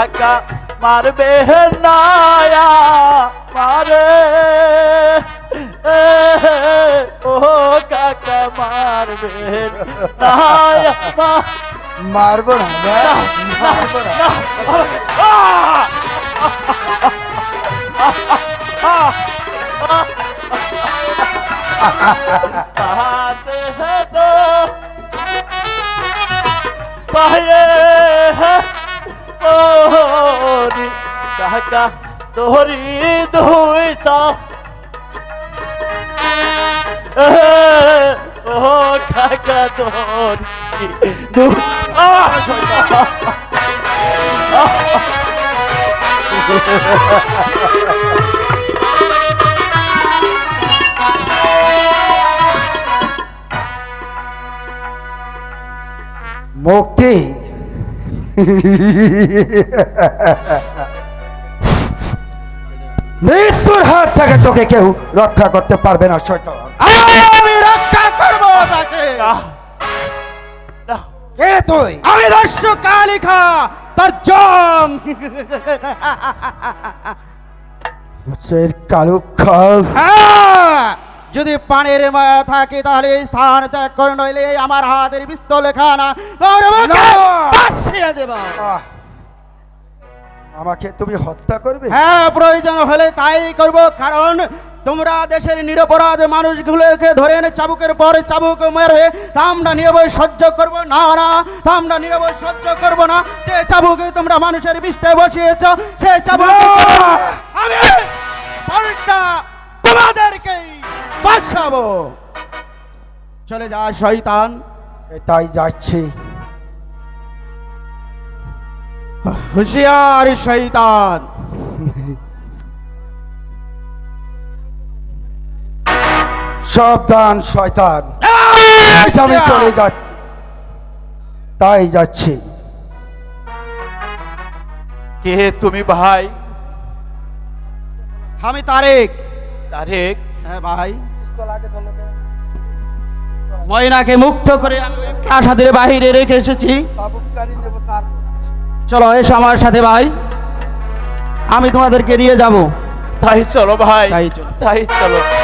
हका मार बेहनाया मारे। ओ का मार बेहनाया मार। बना मार। बना बात है तो पाए है। তোরি কাকা তোরি ধুই ও কাকা তোরি মুক্তি। মৃত্যুর হাত থেকে তোকে কেউ রক্ষা করতে পারবে না শয়তান। আমি রক্ষা করব তাকে। কে তুই? আমি দস্যু কালিখা তার জম কালু হ্যাঁ, যদি পানির মায়া থাকে তাহলে এই স্থান ত্যাগ করে নইলে আমার হাতের পিস্তল লেখা না দেব। আমাকে তুমি হত্যা করবে? হ্যাঁ প্রয়োজন হলে তাই করব কারণ তোমরা দেশের নিরপরাধ মানুষগুলোকে ধরে এনে চাবুকের পরে চাবুক মেরে তা আমরা নিরবয় সহ্য করব না না তা আমরা নিরবয় সহ্য করব না। যে চাবুকে তোমরা মানুষের পৃষ্ঠে বসিয়েছ সে চাবুক বাঁচাবো চলে যা শয়তান। তাই যাচ্ছি। হুঁশিয়ার শয়তান। সাবধান শয়তান। আমি চলে যা। তাই যাচ্ছি। কে তুমি ভাই? আমি তারেক। তারেক? হ্যাঁ ভাই। ময়নাকে মুক্ত করে আমি প্রাসাদের বাহিরে রেখে এসেছি। চলো এসো আমার সাথে ভাই। আমি তোমাদেরকে নিয়ে যাব। তাই চলো ভাই। তাই চলো। তাই চলো।